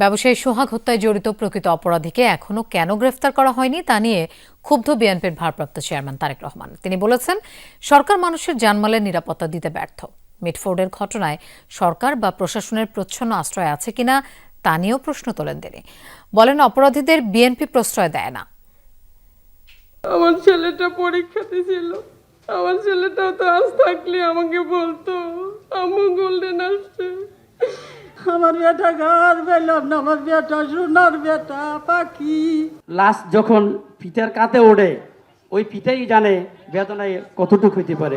ব্যবসায়ী সোহাগ হত্যায় জড়িত প্রকৃত অপরাধীকে এখনও কেন গ্রেফতার করা হয়নি তা নিয়ে ক্ষুব্ধ বিএনপির ভারপ্রাপ্ত চেয়ারম্যান তারেক রহমান। তিনি বলেছেন, সরকার মানুষের জানমালের নিরাপত্তা দিতে ব্যর্থ। মিটফোর্ডের ঘটনায় সরকার বা প্রশাসনের প্রচ্ছন্ন আশ্রয় আছে কিনা তা নিয়েও প্রশ্ন তোলেন তিনি। বলেন, অপরাধীদের বিএনপি প্রশ্রয় দেয় না। আমার ছেলেটা পরীক্ষাতে ছিল আমার ছেলেটাও তো আজ থাকলে আমাকে বলতো গোল্ডেন আসছে। আমার বেটা ঘর পেলাম না আমার বেটা সোনার বেটা পাখি। লাশ যখন ফিতার কাতে ওড়ে ওই ফিতাই জানে বেদনায় কতটুকু হইতে পারে।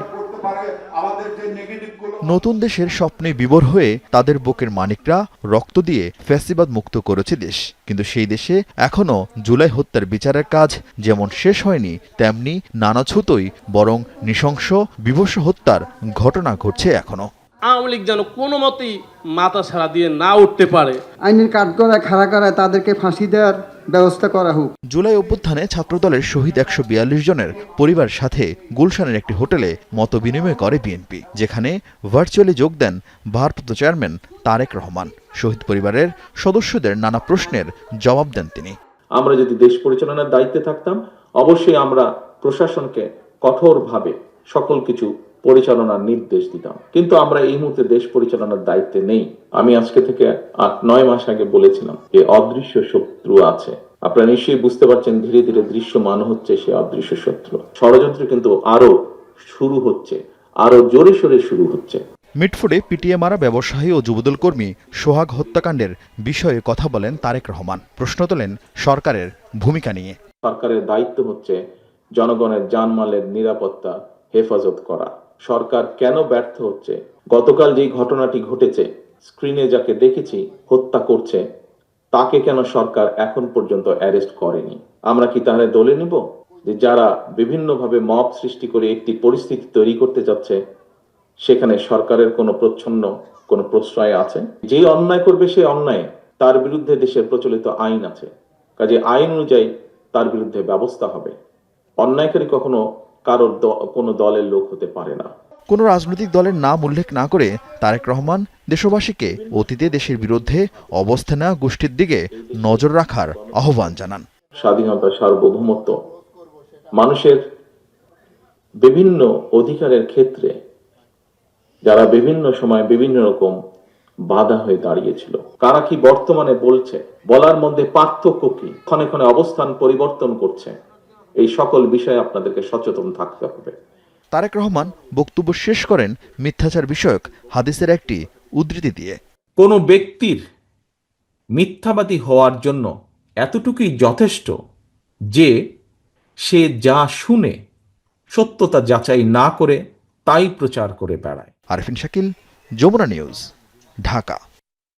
নতুন দেশের স্বপ্নে বিবর হয়ে তাদের বুকের মানিকরা রক্ত দিয়ে ফ্যাসিবাদ মুক্ত করেছে দেশ। কিন্তু সেই দেশে এখনও জুলাই হত্যার বিচারের কাজ যেমন শেষ হয়নি তেমনি নানা ছুতোই বরং নৃশংস বিভৎস হত্যার ঘটনা ঘটছে এখনও। আওয়ামী লীগ যেন কোনো মতেই মাথা ছাড়া দিয়ে না উঠতে পারে। আইনের কাঠগড়ায় খাড়া করায় তাদেরকে ফাঁসি দেওয়ার ব্যবস্থা করা হোক। জুলাই অভ্যুত্থানে ছাত্রদলের শহীদ একশো বিয়াল্লিশ জনের পরিবার সাথে গুলশানের একটি হোটেলে মত বিনিময় করে বিএনপি যেখানে ভার্চুয়ালি যোগ দেন ভারপ্রাপ্ত চেয়ারম্যান তারেক রহমান। শহীদ পরিবারের সদস্যদের নানা প্রশ্নের জবাব দেন তিনি। আমরা যদি দেশ পরিচালনার দায়িত্বে থাকতাম অবশ্যই আমরা প্রশাসনকে কঠোরভাবে সকল কিছু পরিচালনার নির্দেশ দিতাম। কিন্তু আমরা এই মুহূর্তে দেশ পরিচালনার দায়িত্বে নেই। আমি আজকে থেকে আট নয় মাস আগে বলেছিলাম যে অদৃশ্য শত্রু আছে। আপনারা নিশ্চয়ই বুঝতে পারছেন ধীরে ধীরে দৃশ্যমান হচ্ছে সে অদৃশ্য শত্রু। ষড়যন্ত্র কিন্তু আরও শুরু হচ্ছে আরও জোরে সোরে শুরু হচ্ছে। মিটফোর্ডে পিটিএ মারা ব্যবসায়ী ও যুবদল কর্মী সোহাগ হত্যাকাণ্ডের বিষয়ে কথা বলেন তারেক রহমান। প্রশ্ন তোলেন সরকারের ভূমিকা নিয়ে। সরকারের দায়িত্ব হচ্ছে জনগণের জানমালের নিরাপত্তা হেফাজত করা। সরকার কেন ব্যর্থ হচ্ছে? গতকাল যেই ঘটনাটি ঘটেছে, স্ক্রিনে যাকে দেখেছি, হত্যা করছে, তাকে কেন সরকার এখন পর্যন্ত অ্যারেস্ট করেনি? আমরা কি তাহলে দলে নিব? যে যারা বিভিন্নভাবে মব সৃষ্টি করে একটি পরিস্থিতি তৈরি করতে যাচ্ছে, সেখানে সরকারের কোনো প্রচ্ছন্ন, কোনো প্রশ্রয় আছে? যে অন্যায় করবে সে অন্যায়, তার বিরুদ্ধে দেশের প্রচলিত আইন আছে। কাজে আইন অনুযায়ী তার বিরুদ্ধে ব্যবস্থা হবে। অন্যায়কারী কখনো কারোর কোনো দলের লোক হতে পারে না। কোনো রাজনৈতিক দলের নাম উল্লেখ না করে তারেক রহমান দেশবাসীকে অতীতে দেশের বিরুদ্ধে অবস্থান গোষ্ঠীর দিকে নজর রাখার আহ্বান জানান। স্বাধীনতা সার্বভৌমত্ব মানুষের বিভিন্ন অধিকারের ক্ষেত্রে যারা বিভিন্ন সময় বিভিন্ন রকম বাধা হয়ে দাঁড়িয়েছিল। কারা কি বর্তমানে বলছে? বলার মধ্যে পার্থক্য কি? ক্ষণে ক্ষণে অবস্থান পরিবর্তন করছে। এই সকল বিষয়ে আপনাদেরকে সচেতন থাকতে হবে। তারেক রহমান বক্তব্য শেষ করেন মিথ্যাচার বিষয়ক হাদিসের একটি উদ্ধৃতি দিয়ে। কোনো ব্যক্তির মিথ্যাবাদী হওয়ার জন্য এতটুকুই যথেষ্ট যে সে যা শুনে সত্যতা যাচাই না করে তাই প্রচার করে বেড়ায়। আরফিন শাকিল যমুনা নিউজ ঢাকা।